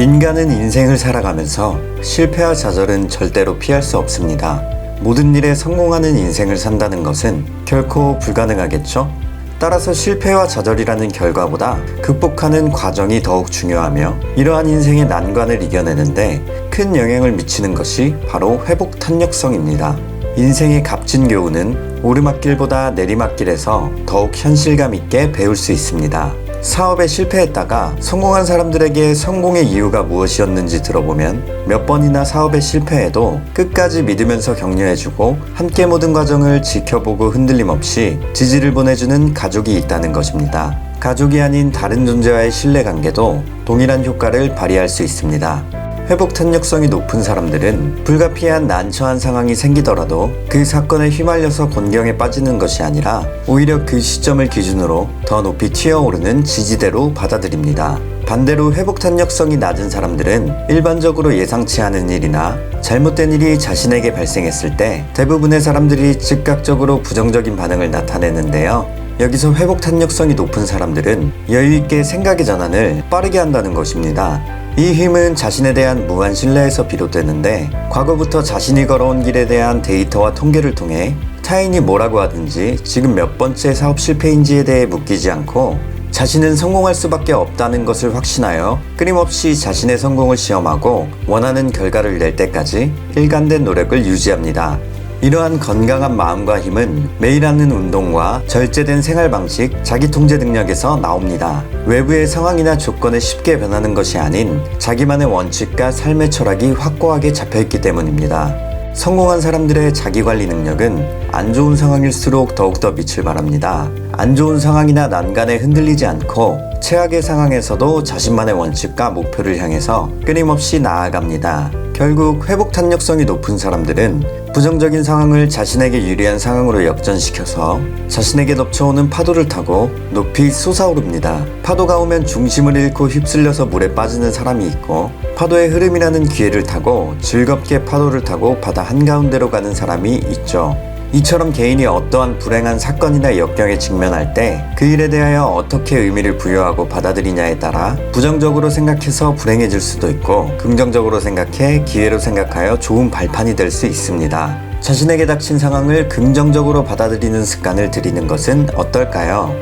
인간은 인생을 살아가면서 실패와 좌절은 절대로 피할 수 없습니다. 모든 일에 성공하는 인생을 산다는 것은 결코 불가능하겠죠? 따라서 실패와 좌절이라는 결과보다 극복하는 과정이 더욱 중요하며 이러한 인생의 난관을 이겨내는데 큰 영향을 미치는 것이 바로 회복 탄력성입니다. 인생의 값진 교훈은 오르막길보다 내리막길에서 더욱 현실감 있게 배울 수 있습니다. 사업에 실패했다가 성공한 사람들에게 성공의 이유가 무엇이었는지 들어보면 몇 번이나 사업에 실패해도 끝까지 믿으면서 격려해주고 함께 모든 과정을 지켜보고 흔들림 없이 지지를 보내주는 가족이 있다는 것입니다. 가족이 아닌 다른 존재와의 신뢰관계도 동일한 효과를 발휘할 수 있습니다. 회복 탄력성이 높은 사람들은 불가피한 난처한 상황이 생기더라도 그 사건에 휘말려서 곤경에 빠지는 것이 아니라 오히려 그 시점을 기준으로 더 높이 튀어오르는 지지대로 받아들입니다. 반대로 회복 탄력성이 낮은 사람들은 일반적으로 예상치 않은 일이나 잘못된 일이 자신에게 발생했을 때 대부분의 사람들이 즉각적으로 부정적인 반응을 나타내는데요. 여기서 회복 탄력성이 높은 사람들은 여유있게 생각의 전환을 빠르게 한다는 것입니다. 이 힘은 자신에 대한 무한 신뢰에서 비롯되는데 과거부터 자신이 걸어온 길에 대한 데이터와 통계를 통해 타인이 뭐라고 하든지 지금 몇 번째 사업 실패인지에 대해 묻기지 않고 자신은 성공할 수밖에 없다는 것을 확신하여 끊임없이 자신의 성공을 시험하고 원하는 결과를 낼 때까지 일관된 노력을 유지합니다. 이러한 건강한 마음과 힘은 매일 하는 운동과 절제된 생활 방식, 자기 통제 능력에서 나옵니다. 외부의 상황이나 조건에 쉽게 변하는 것이 아닌 자기만의 원칙과 삶의 철학이 확고하게 잡혀있기 때문입니다. 성공한 사람들의 자기 관리 능력은 안 좋은 상황일수록 더욱더 빛을 발합니다. 안 좋은 상황이나 난간에 흔들리지 않고 최악의 상황에서도 자신만의 원칙과 목표를 향해서 끊임없이 나아갑니다. 결국 회복 탄력성이 높은 사람들은 부정적인 상황을 자신에게 유리한 상황으로 역전시켜서 자신에게 덮쳐오는 파도를 타고 높이 솟아오릅니다. 파도가 오면 중심을 잃고 휩쓸려서 물에 빠지는 사람이 있고 파도의 흐름이라는 기회를 타고 즐겁게 파도를 타고 바다 한가운데로 가는 사람이 있죠. 이처럼 개인이 어떠한 불행한 사건이나 역경에 직면할 때 그 일에 대하여 어떻게 의미를 부여하고 받아들이냐에 따라 부정적으로 생각해서 불행해질 수도 있고 긍정적으로 생각해 기회로 생각하여 좋은 발판이 될 수 있습니다. 자신에게 닥친 상황을 긍정적으로 받아들이는 습관을 들이는 것은 어떨까요?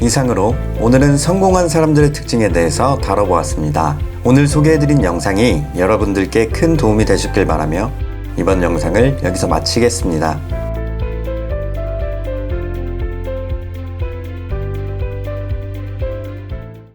이상으로 오늘은 성공한 사람들의 특징에 대해서 다뤄보았습니다. 오늘 소개해드린 영상이 여러분들께 큰 도움이 되셨길 바라며 이번 영상을 여기서 마치겠습니다.